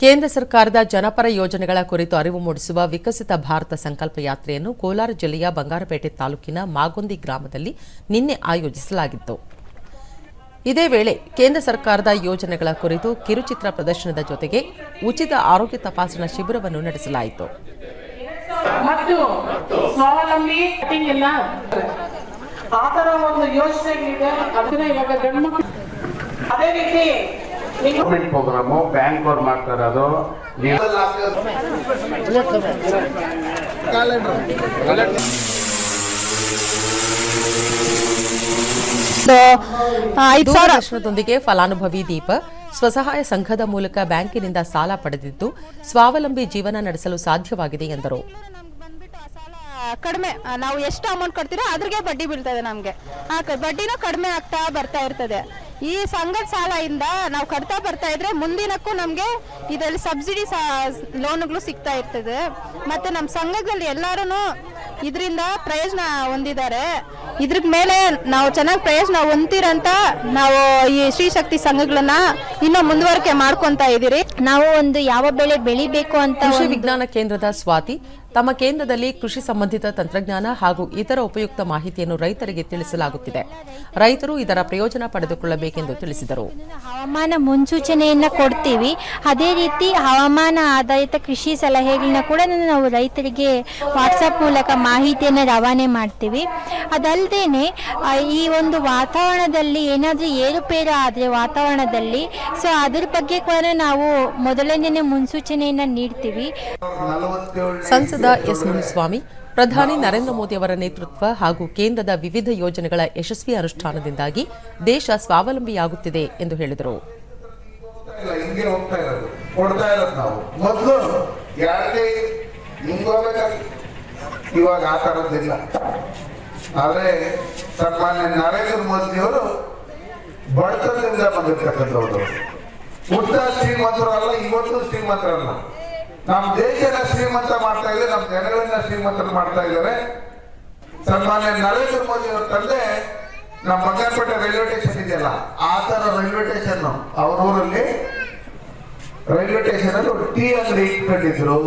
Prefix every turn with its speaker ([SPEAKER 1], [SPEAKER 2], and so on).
[SPEAKER 1] ಕೇಂದ್ರ ಸರ್ಕಾರದ ಜನಪರ ಯೋಜನೆಗಳ ಕುರಿತು ಅರಿವು ಮೂಡಿಸುವ ವಿಕಸಿತ ಭಾರತ ಸಂಕಲ್ಪ ಯಾತ್ರೆಯನ್ನು ಕೋಲಾರ ಜಿಲ್ಲೆಯ ಬಂಗಾರಪೇಟೆ ತಾಲೂಕಿನ ಮಾಗೊಂದಿ ಗ್ರಾಮದಲ್ಲಿ ನಿನ್ನೆ ಆಯೋಜಿಸಲಾಗಿತ್ತು. ಇದೇ ವೇಳೆ ಕೇಂದ್ರ ಸರ್ಕಾರದ ಯೋಜನೆಗಳ ಕುರಿತು ಕಿರುಚಿತ್ರ ಪ್ರದರ್ಶನದ ಜೊತೆಗೆ ಉಚಿತ ಆರೋಗ್ಯ ತಪಾಸಣಾ ಶಿಬಿರವನ್ನು ನಡೆಸಲಾಯಿತು.
[SPEAKER 2] ಅದೇ ರೀತಿ
[SPEAKER 3] ಗೌರ್ಮೆಂಟ್ ಪ್ರೋಗ್ರಾಮು ಬ್ಯಾಂಕ್ ಅವ್ರು ಮಾಡ್ತಾ ಇರೋದು
[SPEAKER 4] ಐದು ಸಾವಿರ
[SPEAKER 1] ಫಲಾನುಭವಿ ದೀಪ ಸ್ವಸಹಾಯ ಸಂಘದ ಮೂಲಕ ಬ್ಯಾಂಕಿನಿಂದ ಸಾಲ ಪಡೆದಿದ್ದು ಸ್ವಾವಲಂಬಿ ಜೀವನ ನಡೆಸಲು ಸಾಧ್ಯವಾಗಿದೆ ಎಂದರು.
[SPEAKER 4] ಬಂದ್ಬಿಟ್ಟು ಸಾಲ ಕಡಿಮೆ ನಾವು ಎಷ್ಟು ಅಮೌಂಟ್ ಕೊಡ್ತೀರೋ ಅದ್ರಿಗೆ ಬಡ್ಡಿ ಬೀಳ್ತದೆ ನಮಗೆ. ಬಡ್ಡಿನೂ ಕಡಿಮೆ ಆಗ್ತಾ ಬರ್ತಾ ಇರ್ತದೆ. ಈ ಸಂಘದ ಸಾಲದಿಂದ ನಾವು ಕಟ್ತಾ ಬರ್ತಾ ಇದ್ರೆ ಮುಂದಿನಕ್ಕೂ ನಮಗೆ ಇದರಲ್ಲಿ ಸಬ್ಸಿಡಿ ಲೋನ್ಗಳು ಸಿಗ್ತಾ ಇರ್ತದೆ. ಮತ್ತೆ ನಮ್ಮ ಸಂಘದಲ್ಲಿ ಎಲ್ಲರೂ ಇದರಿಂದ ಪ್ರಯೋಜನ ಹೊಂದಿದ್ದಾರೆ. ಇದ್ರ ಮೇಲೆ ನಾವು ಚೆನ್ನಾಗಿ ಪ್ರಯೋಜನ ಹೊಂದಿರಂತ ನಾವು ಈ ಶ್ರೀಶಕ್ತಿ ಸಂಘಗಳನ್ನ ಇನ್ನೂ ಮುಂದುವರಿಕೆ ಮಾಡ್ಕೊಂತ ಇದ್ದೀರಿ
[SPEAKER 5] ನಾವು ಒಂದು ಯಾವ ಬೆಳೆ ಬೆಳಿಬೇಕು ಅಂತ
[SPEAKER 1] ವಿಜ್ಞಾನ ಕೇಂದ್ರದ ಸ್ವಾತಿ ತಮ್ಮ ಕೇಂದ್ರದಲ್ಲಿ ಕೃಷಿ ಸಂಬಂಧಿತ ತಂತ್ರಜ್ಞಾನ ಹಾಗೂ ಇತರ ಉಪಯುಕ್ತ ಮಾಹಿತಿಯನ್ನು ರೈತರಿಗೆ ತಿಳಿಸಲಾಗುತ್ತಿದೆ. ರೈತರು ಇದರ ಪ್ರಯೋಜನ ಪಡೆದುಕೊಳ್ಳಬೇಕೆಂದು ತಿಳಿಸಿದರು.
[SPEAKER 5] ಹವಾಮಾನ ಮುನ್ಸೂಚನೆಯನ್ನ ಕೊಡ್ತೀವಿ. ಅದೇ ರೀತಿ ಹವಾಮಾನ ಆಧಾರಿತ ಕೃಷಿ ಸಲಹೆಗಳನ್ನ ಕೂಡ ನಾವು ರೈತರಿಗೆ ವಾಟ್ಸಪ್ ಮೂಲಕ ಮಾಹಿತಿಯನ್ನು ರವಾನೆ ಮಾಡ್ತೀವಿ. ಅದಲ್ಲದೇನೆ ಈ ಒಂದು ವಾತಾವರಣದಲ್ಲಿ ಏನಾದರೂ ಏರುಪೇರು ಆದರೆ ವಾತಾವರಣದಲ್ಲಿ ಸೊ ಅದರ ಬಗ್ಗೆ ಕೂಡ ನಾವು ಮೊದಲನೇ ಮುನ್ಸೂಚನೆಯನ್ನ ನೀಡ್ತೀವಿ.
[SPEAKER 1] ಸಂಸದ ಎಸ್ ಮುನಿಸ್ವಾಮಿ, ಪ್ರಧಾನಿ ನರೇಂದ್ರ ಮೋದಿ ಅವರ ನೇತೃತ್ವ ಹಾಗೂ ಕೇಂದ್ರದ ವಿವಿಧ ಯೋಜನೆಗಳ ಯಶಸ್ವಿ ಅನುಷ್ಠಾನದಿಂದಾಗಿ ದೇಶ ಸ್ವಾವಲಂಬಿಯಾಗುತ್ತಿದೆ ಎಂದು ಹೇಳಿದರು.
[SPEAKER 6] ಇವಾಗ ಆ ಥರದ್ದಿಲ್ಲ ಆದ್ರೆ ಸನ್ಮಾನ್ಯ ನರೇಂದ್ರ ಮೋದಿಯವರು ಬಡತನದಿಂದ ಬಂದಿರ್ತಕ್ಕಂಥವ್ರು. ಹುಟ್ಟ ಶ್ರೀಮಂತರು ಅಲ್ಲ, ಇವತ್ತು ಶ್ರೀಮಂತರಲ್ಲ. ನಮ್ಮ ದೇಶನ ಶ್ರೀಮಂತ ಮಾಡ್ತಾ ಇದ್ದಾರೆ ನಮ್ಮ ಜನಗಳನ್ನ ಶ್ರೀಮಂತರು ಮಾಡ್ತಾ ಇದ್ದಾರೆ. ಸನ್ಮಾನ್ಯ ನರೇಂದ್ರ ಮೋದಿ ಅವ್ರ ತಂದೆ ನಮ್ಮ ಬಂಗಾರಪೇಟೆ ರೈಲ್ವೆ ಸ್ಟೇಷನ್ ಇದೆಯಲ್ಲ, ಆ ತರ ರೈಲ್ವೆ ಸ್ಟೇಷನ್ ಅವ್ರ ಊರಲ್ಲಿ ರೈಲ್ವೆ ಸ್ಟೇಷನ್ ಅಲ್ಲಿ ಟೀ ಅಂಗಡಿ ಇಟ್ಕೊಂಡಿದ್ರು.